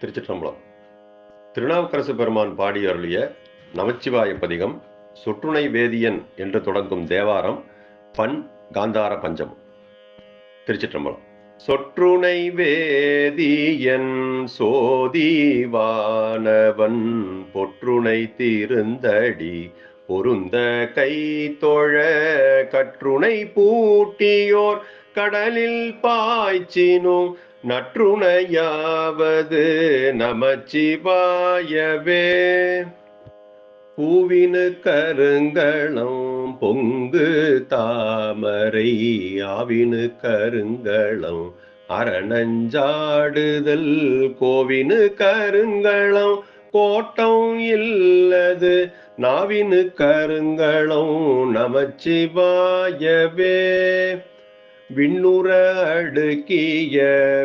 திருச்சிற்றம்பலம். திருநாவுக்கரசு பெருமான் பாடி அருளிய நமச்சிவாய பதிகம் சொற்றுணை வேதியன் என்று தொடங்கும் தேவாரம் பண் காந்தார பஞ்சம். திருச்சிற்றம்பலம். சொற்றுணை வேதியன் சோதிவானவன் பொற்றுணை திருந்தடி பொருந்த கை தொழ கற்றுணை பூட்டியோர் கடலில் பாய்ச்சினும் நற்றுணையாவது நமச்சிவாயவே. பூவினு கருங்களம் பொங்கு தாமரை ஆவினு கருங்களம் அரணஞ்சாடுதல் கோவினு கருங்களம் கோட்டம் இல்லது நாவினு கருங்களம் நமச்சிவாயவே. விண்ணுற அடுக்கிய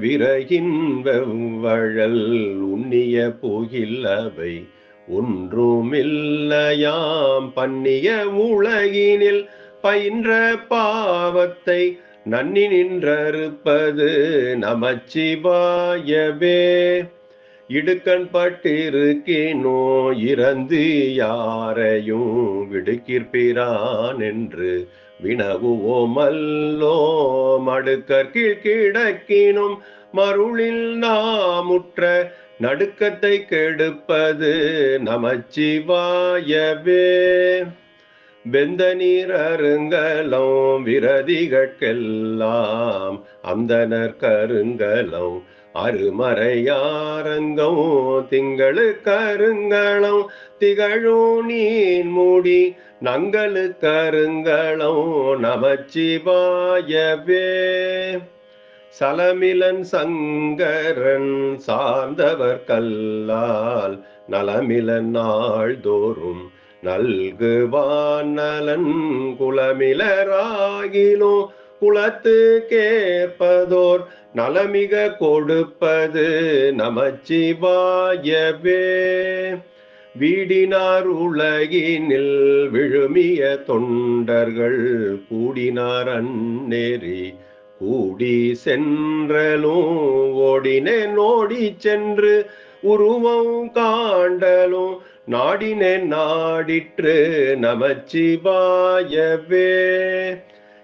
விறகின் வெவ்வழல் உண்ணிய புகில்லவை ஒன்றுமில்லையாம் பண்ணிய உலகினில் பயின்ற பாவத்தை நன்னி நின்றறுப்பது நமச்சிவாயவே. இடுக்கண் பட்டிருக்கினோ இறந்து யாரையும் விடுக்கிற்பிறான் என்று வினவுவோமல்லோம் அடுக்கற்கீழ் கிடக்கினும் மருளில் நாமுற்ற நடுக்கத்தை கெடுப்பது நமச்சிவாயவே. வெந்த நீர் அருங்கலம் விரதிகட்கெல்லாம் அந்தனர் கருங்கலம் அருமறையாரங்கம் திங்களு கருங்களம் திகழும் நீன் மூடி நங்களு கருங்களம் நமச்சிவாயவே. சலமிலன் சங்கரன் சார்ந்தவர் கல்லால் நலமிலன் நாள்தோறும் நல்குவான் நலன் குலமிலராகிலோ. குலத்து கேட்பதோர் நலமிக கொடுப்பது நமச்சிவாயவே. வீடினார் உலகினில் விழுமிய தொண்டர்கள் கூடினார் அந்நெறி கூடி சென்றலும் ஓடினே நோடி சென்று உருவம் காண்டலும் நாடினே நாடிற்று நமச்சிவாயவே.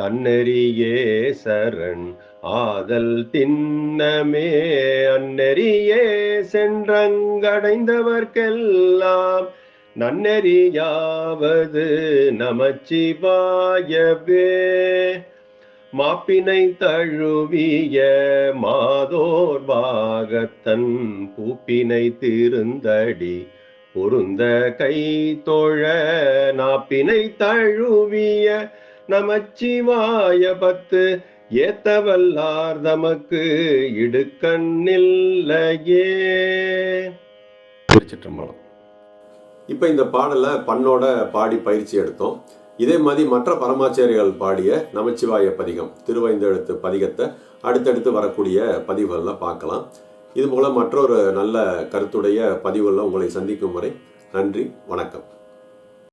தன்னெறியே சரண். ஆதல் தின்னமே அன்னெறியே சென்றங்கடைந்தவர்க்கெல்லாம். நன்னெறியாவது நமச்சிவாயவே. மாப்பினை தழுவிய மாதோர் பாகத்தன் பூப்பினை திருந்தடி. பொருந்த கை தொழ நாப்பினை தழுவிய நமச்சிவாய பத்து ஏத்தவல்லார் தமக்கு இடுக்கண்ணில்லையே. திருச்சிற்றம்பலம். இப்போ இந்த பாடலை பண்ணோட பாடி பயிற்சி எடுத்தோம். இதே மாதிரி மற்ற பரமாச்சாரிகள் பாடிய நமச்சிவாய பதிகம் திருவைந்தெழுத்து பதிகத்தை அடுத்தடுத்து வரக்கூடிய பதிவுகளில் பார்க்கலாம். இது போல மற்றொரு நல்ல கருத்துடைய பதிவுகளில் உங்களை சந்திக்கும் வரை நன்றி வணக்கம்.